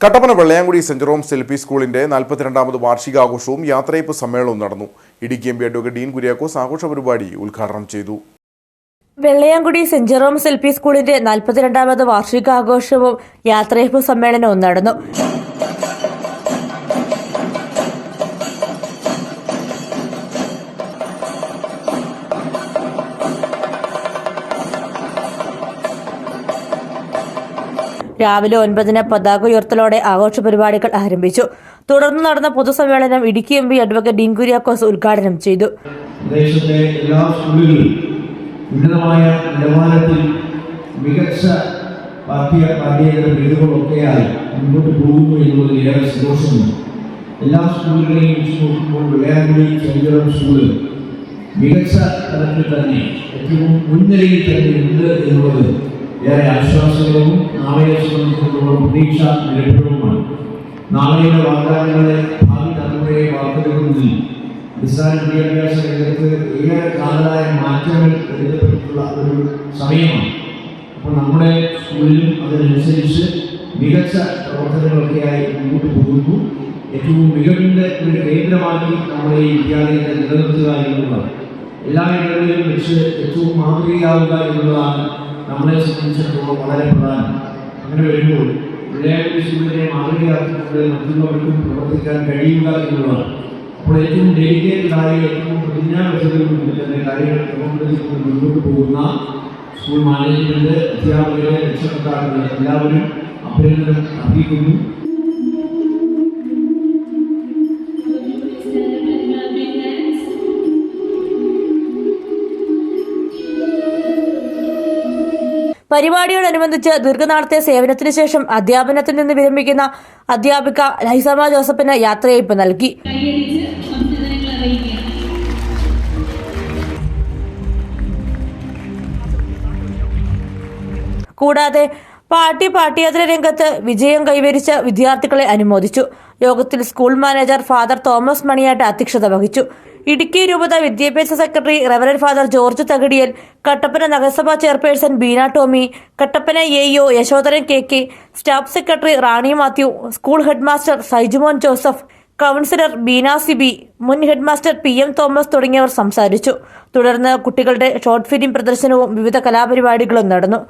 Kattappana Vellayamkudi saint Jerome's L P സ്കൂളിന്റെ നാൽപ്പത്തിരണ്ടാമത് വാർഷികാഘോഷവും യാത്രയപ്പ് സമ്മേളനവും നടന്നു. Idukki M P advocate Dean Kuriakose ആഘോഷ പരിപാടി ഉദ്ഘാടനം ചെയ്തു. Vellayamkudi saint Jerome's L P സ്കൂളിന്റെ നാൽപ്പത്തിരണ്ടാമത് വാർഷികാഘോഷവും യാത്രയപ്പ് സമ്മേളനവും നടന്നു. രാവിലെ ഒൻപതിന് പതാക ഉയർത്തലോടെ ആഘോഷ പരിപാടികൾ ആരംഭിച്ചു. തുടർന്ന് നടന്ന പൊതുസമ്മേളനം Idukki M P advocate Dean Kuriakose ഉദ്ഘാടനം ചെയ്തു. എല്ലാ മികച്ച എല്ലാ സ്കൂളുകളെയും നോക്കുമ്പോൾ മികച്ച തലത്തിൽ തന്നെ ഏറ്റവും മുൻനിരയിൽ തന്നെ ഉണ്ട് എന്നുള്ളത് ഏറെ ആശ്വാസകരവും നാളെയെ സംബന്ധിച്ചിടത്തോളം പ്രതീക്ഷ നിരപ്പെടുന്നതുമാണ് നാളെയുടെ വാഗ്ദാനങ്ങളെ ഭാവി തലമുറയെ വാർത്തെടുക്കുന്നതിൽ അടിസ്ഥാന വിദ്യാഭ്യാസ രംഗത്ത് ഏറെ കാലതായ മാറ്റങ്ങൾ എടുക്കപ്പെട്ടിട്ടുള്ള ഒരു സമയമാണ്. അപ്പോൾ നമ്മുടെ സ്കൂളിലും അതിനനുസരിച്ച് മികച്ച പ്രവർത്തനങ്ങളൊക്കെയായി മുന്നോട്ട് പോകുന്നു. ഏറ്റവും മികവിന്റെ ഒരു കേന്ദ്രമാക്കി നമ്മുടെ ഈ വിദ്യാലയത്തെ നിലനിർത്തുക എന്നുള്ളതാണ്. എല്ലാ ഇടങ്ങളിലും വെച്ച് ഏറ്റവും മാതൃകയാവുക എന്നുള്ളതാണ് നമ്മളെ സംബന്ധിച്ചിടത്തോളം വളരെ പ്രധാനം. അങ്ങനെ വരുമ്പോൾ വിളയാകുടി സ്കൂളിനെ മാതൃകയാക്കിക്കൊണ്ട് മറ്റുള്ളവർക്കും പ്രവർത്തിക്കാൻ കഴിയുക എന്നുള്ളതാണ്. അപ്പോൾ ഏറ്റവും ഡെഡിക്കേറ്റഡ് ആയ ഏറ്റവും പ്രതിജ്ഞാബദ്ധതയോടുകൂടി തന്നെ കാര്യങ്ങൾ ക്രമപ്പെടുത്തിക്കൊണ്ട് മുന്നോട്ട് പോകുന്ന സ്കൂൾ മാനേജ്മെന്റ് അധ്യാപകരെ രക്ഷകർത്താക്കളെ എല്ലാവരും അഭിനന്ദനം അർഹിക്കുന്നു. പരിപാടിയോടനുബന്ധിച്ച് ദീർഘനാളത്തെ സേവനത്തിന് ശേഷം അധ്യാപനത്തിൽ നിന്ന് വിരമിക്കുന്ന അധ്യാപിക ലൈസമ ജോസഫിന് യാത്രയയപ്പ് നൽകി. കൂടാതെ പാർട്ടി പാഠ്യേതര രംഗത്ത് വിജയം കൈവരിച്ച വിദ്യാർത്ഥികളെ അനുമോദിച്ചു. യോഗത്തിൽ school manager father Thomas Maniyattu അധ്യക്ഷത വഹിച്ചു. ഇടുക്കി രൂപത വിദ്യാഭ്യാസ secretary reverend father George Thakadiyal Kattappana നഗരസഭാ chairperson Beena Tomy Kattappana A EO Yashodharan K K staff secretary Rani Mathew school headmaster Saijumon Joseph councillor Beena Sibi മുൻ headmaster P M Thomas തുടങ്ങിയവർ സംസാരിച്ചു. തുടർന്ന് കുട്ടികളുടെ ഷോർട്ട് ഫിലിം പ്രദർശനവും വിവിധ കലാപരിപാടികളും നടന്നു.